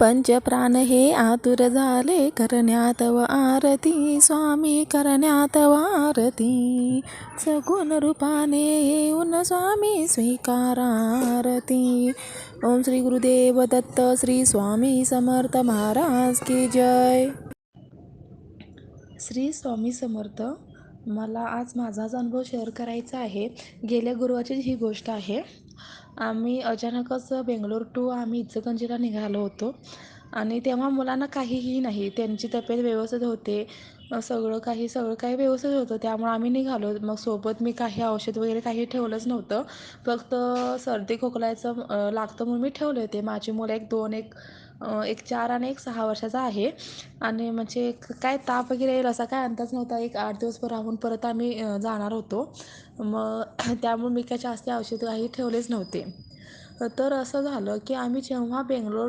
पंचप्राण हे आतुर झाले करण्यात व आरती. स्वामी करण्यात व आरती. सगुण रूपाने येऊन स्वामी स्वीकारारती. ओम श्री गुरुदेव दत्त श्री स्वामी समर्थ महाराज की जय. श्री स्वामी समर्थ मला आज माझाच अनुभव शेअर करायचा आहे. गेल्या गुरुवारची ही गोष्ट आहे. आम्ही अचानकच बेंगलोर टू आम्ही इचलकरंजीला निघालो होतो. आणि तेव्हा मुलांना काहीही नाही. त्यांची तब्येत व्यवस्थित होते. सगळं काही सगळं काही व्यवस्थित होतं. त्यामुळे आम्ही निघालो. मग सोबत मी काही औषध वगैरे काही ठेवलंच नव्हतं. फक्त सर्दी खोकलायचं लागतं म्हणून मी ठेवले होते. माझी मुलं एक दोन एक एक चार आणि एक सहा वर्षाचा आहे. आणि म्हणजे काय ताप वगैरे येईल असा काय अंदाज नव्हता. एक आठ दिवस राहून परत आम्ही जाणार होतो. मग त्यामुळे मी काय जास्त औषधं काही ठेवलेच नव्हते. तर असं झालं की आम्ही जेव्हा बेंगलोर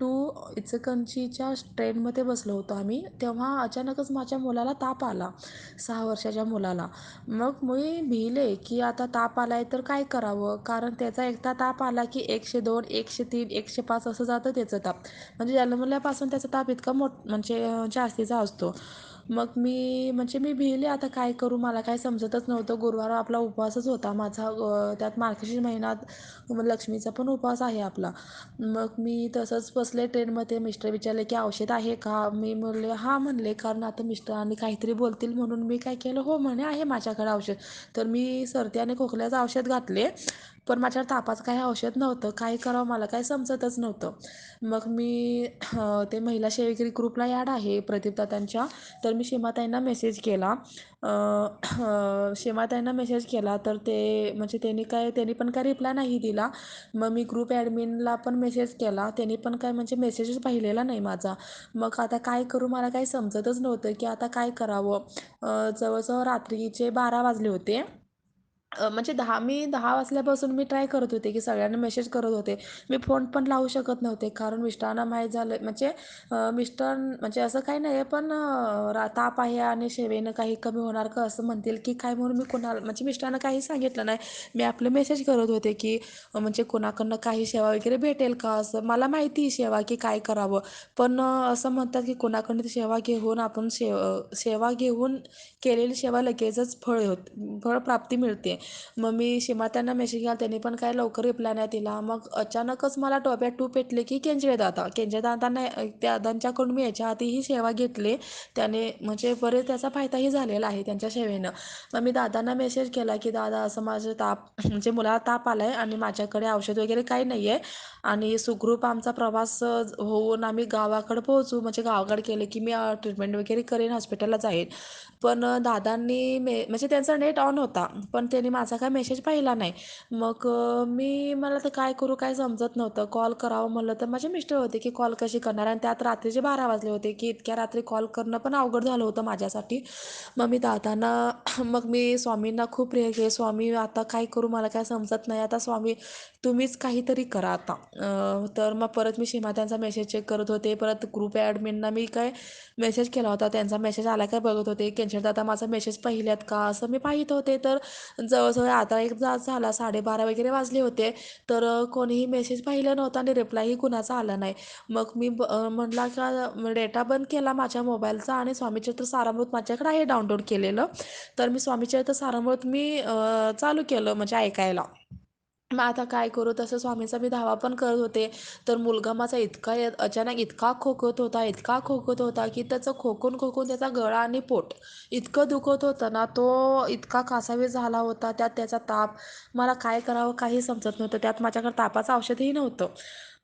टू इचलकरंजीच्या ट्रेनमध्ये बसलो होतो आम्ही तेव्हा अचानकच माझ्या मुलाला ताप आला सहा वर्षाच्या मुलाला. मग मी भिले की आता ताप आला आहे तर काय करावं? कारण त्याचा एकदा ताप आला की एकशे दोन एकशे तीन एकशे पाच असं जातं त्याचं ताप. म्हणजे जन्मल्यापासून त्याचा ताप इतका मोठ म्हणजे जास्तीचा असतो. मग मी म्हणजे मी भिले आता काय करू? मला काय समजतच नव्हतं. गुरुवार आपला उपवासच होता माझा. त्यात मार्गशीर्ष महिन्यात मग लक्ष्मीचा पण उपवास आहे आपला. मग मी तसंच बसले ट्रेनमध्ये. मिस्टर विचारले की औषध आहे का? मी म्हणले हां म्हणले कारण आता मिस्टरांनी काहीतरी बोलतील म्हणून मी काय केलं? हो म्हणे आहे माझ्याकडे औषध. तर मी सर्दी आणि खोकल्याचं औषध घातले. पण माझ्यावर तापाचं काही औषध नव्हतं. काय करावं मला काही समजतच नव्हतं. मग मी ते महिला सेवेकरी ग्रुपला ॲड आहे प्रदीपदादांच्या तर मी सीमाताईंना मेसेज केला. शेमाताईंना सीमाताईंना मेसेज केला. तर ते म्हणजे त्यांनी काय त्यांनी पण काय रिप्लाय नाही दिला. मग मी ग्रुप ॲडमिनला पण मेसेज केला. त्यांनी पण काय म्हणजे मेसेजच पाहिलेला नाही माझा. मग आता काय करू मला काही समजतच नव्हतं की आता काय करावं. जवळजवळ रात्रीचे बारा वाजले होते. म्हणजे दहा मी दहा वाजल्यापासून मी ट्राय करत होते की सगळ्यांना मेसेज करत होते. मी फोन पण लावू शकत नव्हते कारण मिस्टरांना माहीत झालं म्हणजे मिस्टर म्हणजे असं काही नाही आहे पण रा ताप आहे आणि शेवेनं काही कमी होणार का असं म्हणतील की काय म्हणून मी कोणाला म्हणजे मिस्टरांना काही सांगितलं नाही. मी आपलं मेसेज करत होते की म्हणजे कोणाकडनं काही सेवा वगैरे भेटेल का असं. मला माहिती आहे सेवा की काय करावं. पण असं म्हणतात की कोणाकडनं ती सेवा घेऊन आपण सेव सेवा घेऊन केलेली सेवा लगेचच फळ होत फळ प्राप्ती मिळते. मग मी शिमात्यांना मेसेज केला त्यांनी पण काय लवकर रिप्लाय नाही दिला. मग अचानकच मला डोब्यात टू पेटले की केंजळे दादा केंजळे दादांना त्या दादांच्याकडून मी याच्या आधीही सेवा घेतली. त्याने म्हणजे बरेच त्याचा फायदाही झालेला आहे त्यांच्या सेवेनं. मग मी दादांना मेसेज केला की दादा असं माझं ताप म्हणजे मुलाला ताप आला आहे आणि माझ्याकडे औषध वगैरे काही नाही आहे आणि सुखरूप आमचा प्रवास होऊन आम्ही गावाकडे पोहोचू. म्हणजे गावाकडे केले की मी ट्रीटमेंट वगैरे करेन हॉस्पिटलला जाईन. पण दादांनी मे म्हणजे त्यांचा नेट ऑन होता. पण त्यांनी माझा काय मेसेज पाहिला नाही. मग मी मला तर काय करू काय समजत नव्हतं. कॉल करावं म्हणलं तर माझे मिस्टर होते की कॉल कशी करणार आणि त्यात रात्रीचे बारा वाजले होते की इतक्या रात्री कॉल करणं पण अवघड झालं होतं माझ्यासाठी. मग मी दादांना मग मी स्वामींना खूप प्रिय केले. स्वामी आता काय करू मला काय समजत नाही. आता स्वामी तुम्हीच काहीतरी करा आता. तर मग परत मी सीमा त्यांचा मेसेज चेक करत होते. परत ग्रुप ॲडमिनना मी काय मेसेज केला होता. त्यांचा मेसेज आला काय बघत होते. केंचर दादा माझा मेसेज पाहिल्यात का? असं मी पाहित होते. तर जवळजवळ आता एक जात झाला. साडेबारा वगैरे वाजले होते. तर कोणीही मेसेज पाहिलं नव्हता आणि रिप्लायही कुणाचा आला नाही. मग मी ब म्हटला का डेटा बंद केला माझ्या मोबाईलचा आणि स्वामीचरित्र सारामृत माझ्याकडे आहे डाउनलोड केलेलं. तर मी स्वामीचरित्र सारामृत मी चालू केलं म्हणजे ऐकायला. मग आता काय करू? तसं स्वामींचा मी धावा पण करत होते. तर मुलगा माझा इतका अचानक इतका खोकत होता इतका खोकत होता की त्याचं खोकून खोकून त्याचा गळा आणि पोट इतकं दुखत होतं ना तो इतका कासावीस झाला होता त्यात त्याचा ताप. मला काय करावं काही समजत नव्हतं. त्यात माझ्याकडे तापाचं औषधही नव्हतं.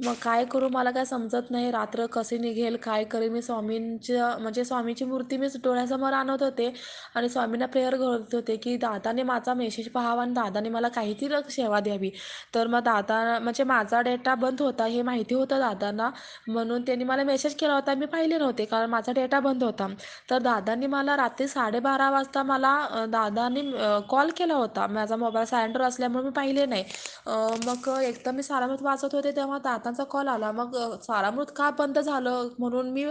मग काय करू? मला काय समजत नाही. रात्र कशी निघेल? काय करेल? मी स्वामींच्या म्हणजे स्वामीची मूर्ती मी डोळ्यासमोर आणत होते आणि स्वामींना प्रेयर करत होते की दादाने माझा मेसेज पाहावा आणि दादाने मला काहीतरी सेवा द्यावी. तर मग दादा म्हणजे माझा डेटा बंद होता हे माहिती होतं दादांना. म्हणून त्यांनी मला मेसेज केला होता. मी पाहिले नव्हते कारण माझा डेटा बंद होता. तर दादांनी मला रात्री साडेबारा वाजता मला दादांनी कॉल केला होता. माझा मोबाईल सायलेंटवर असल्यामुळे मी पाहिले नाही. मग एकदा मी सारामृत वाचत होते तेव्हा दातांचा दादांचा कॉल आला. मग सारामृत का बंद झालं म्हणून मी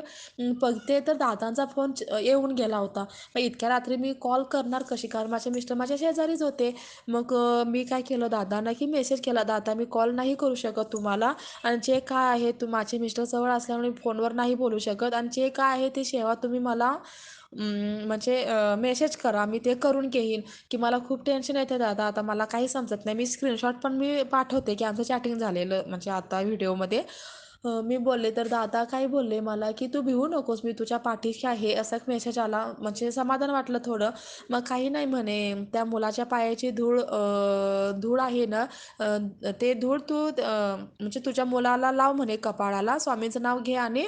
बघते तर दादांचा फोन येऊन गेला होता. मग इतक्या रात्री मी कॉल करणार कशी? कारण माझे मिस्टर माझ्या शेजारीच होते. मग मी काय केलं? दादांना की मेसेज केला दादा मी कॉल नाही करू शकत तुम्हाला आणि जे काय आहे तू माझे मिस्टर जवळ असल्यामुळे मी फोनवर नाही बोलू शकत आणि जे काय आहे ते सेवा तुम्ही मला म्हणजे मेसेज करा मी ते करून घेईन. की मला खूप टेन्शन येते दादा आता मला काही समजत नाही. मी स्क्रीनशॉट पण मी पाठवते की आमचं चॅटिंग झालेलं म्हणजे आता व्हिडिओमध्ये मी बोलले तर दादा काय बोलले मला की तू भिवू नकोस मी तुझ्या पाठीशी आहे असा एक मेसेज आला. म्हणजे समाधान वाटलं थोडं. मग काही नाही म्हणे त्या मुलाच्या पायाची धूळ धूळ आहे ना ते धूळ तू म्हणजे तुझ्या मुलाला लाव म्हणे कपाळाला स्वामींचं नाव घे आणि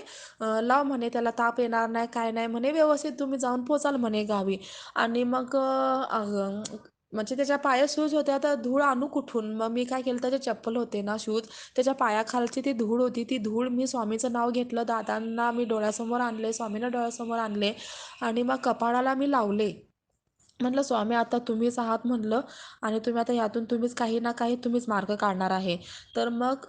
लाव म्हणे त्याला ताप येणार नाही काय नाही म्हणे व्यवस्थित तुम्ही जाऊन पोचाल म्हणे गावी. आणि मग अगं, म्हणजे त्याच्या पायात शूज होत्या तर धूळ आणू कुठून? मग मी काय केलं त्याचे चप्पल होते ना शूज त्याच्या पायाखालची ती धूळ होती ती धूळ मी स्वामीचं नाव घेतलं. दादांना मी डोळ्यासमोर आणले स्वामींना डोळ्यासमोर आणले आणि मग कपाळाला मी लावले. म्हटलं स्वामी आता तुम्हीच आहात म्हणलं आणि तुम्ही आता यातून तुम्हीच काही ना काही तुम्हीच मार्ग काढणार आहे. तर मग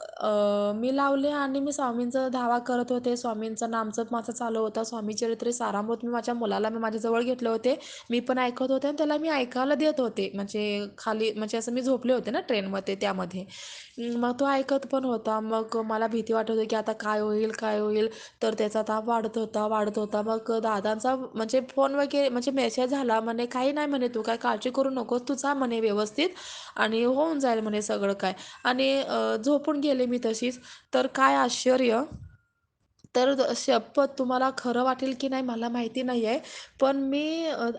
मी लावले आणि मी स्वामींचा धावा करत होते. स्वामींचं नामजप माझं चालू होता. स्वामी चरित्र सारामृत मी माझ्या मुलाला मी माझ्याजवळ घेतले होते. मी पण ऐकत होते आणि त्याला मी ऐकायला देत होते. म्हणजे खाली म्हणजे असं मी झोपले होते ना ट्रेनमध्ये त्यामध्ये. मग तो ऐकत पण होता. मग मला भीती वाटत होती की आता काय होईल काय होईल. तर त्याचा ताप वाढत होता वाढत होता. मग दादांचा म्हणजे फोन वगैरे म्हणजे मेसेज झाला म्हणे काही नाही म्हणे तू काय काळजी करू नकोस तू जा म्हणे व्यवस्थित आणि होऊन जाईल म्हणे सगळं काय. आणि झोपून गेले मी तशीच. तर काय आश्चर्य. तर शपथ तुम्हाला खरं वाटेल की नाही मला माहिती नाही आहे पण मी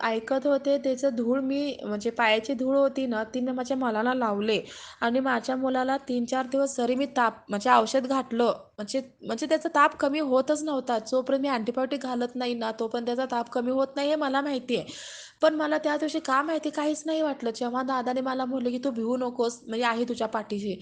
ऐकत होते त्याचं धूळ मी म्हणजे पायाची धूळ होती ना ती मी माझ्या मुलाला लावले. आणि माझ्या मुलाला तीन चार दिवस जरी मी ताप म्हणजे औषध घातलं म्हणजे म्हणजे त्याचा ताप कमी होतच नव्हता. जोपर्यंत मी अँटीबायोटिक घालत नाही ना तोपर्यंत त्याचा ताप कमी होत नाही हे मला माहिती आहे पण मला त्या दिवशी का माहिती काहीच नाही वाटलं. जेव्हा दादाने मला बोलले की तू भिवू नकोस म्हणजे आहे तुझ्या पाठीशी.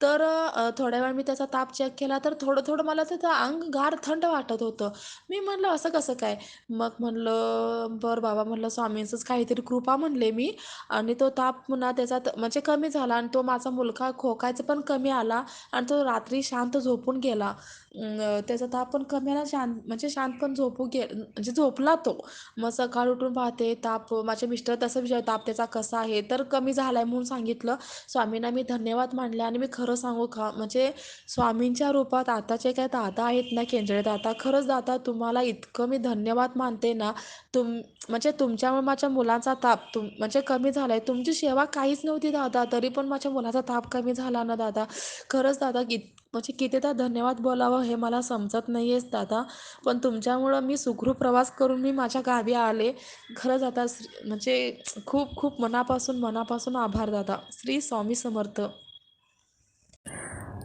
तर अ, थोड्या वेळ मी त्याचा ताप चेक केला तर थोडं थोडं मला त्याचं अंग गार थंड वाटत होतं. मी म्हणलं असं कसं काय? मग म्हणलं बरं बाबा म्हणलं स्वामींचंच काहीतरी कृपा म्हणले मी. आणि तो ताप पुन्हा त्याचा त- म्हणजे कमी झाला आणि तो माझा मुलगा खोकायचा पण कमी आला आणि तो रात्री शांत झोपून गेला. अं, त्याचा ताप पण कमी आला शांत म्हणजे शांत पण झोपू गे म्हणजे झोपला तो. मग सकाळ उठून पाहते ताप माझे मिस्टर तसं विचार ताप त्याचा कसा आहे? तर कमी झालाय म्हणून सांगितलं. स्वामींना मी धन्यवाद मानले आणि मी खरं सांगू का? म्हणजे स्वामींच्या रूपात आताचे काय दादा आहेत ना केंद्रे दादा खरंच दादा तुम्हाला इतकं मी धन्यवाद मानते ना तुम म्हणजे तुमच्यामुळे माझ्या मुलाचा ताप तुम म्हणजे कमी झालाय. तुमची सेवा काहीच नव्हती दादा तरी पण माझ्या मुलाचा ताप कमी झाला ना दादा. खरंच दादा कि म्हणजे कितीदा धन्यवाद बोलावं हे मला समजत नाही आहेच दादा. पण तुमच्यामुळं मी सुखरूप प्रवास करून मी माझ्या गावी आले. खरंच आता म्हणजे खूप खूप मनापासून मनापासून आभार दादा. श्री स्वामी समर्थ.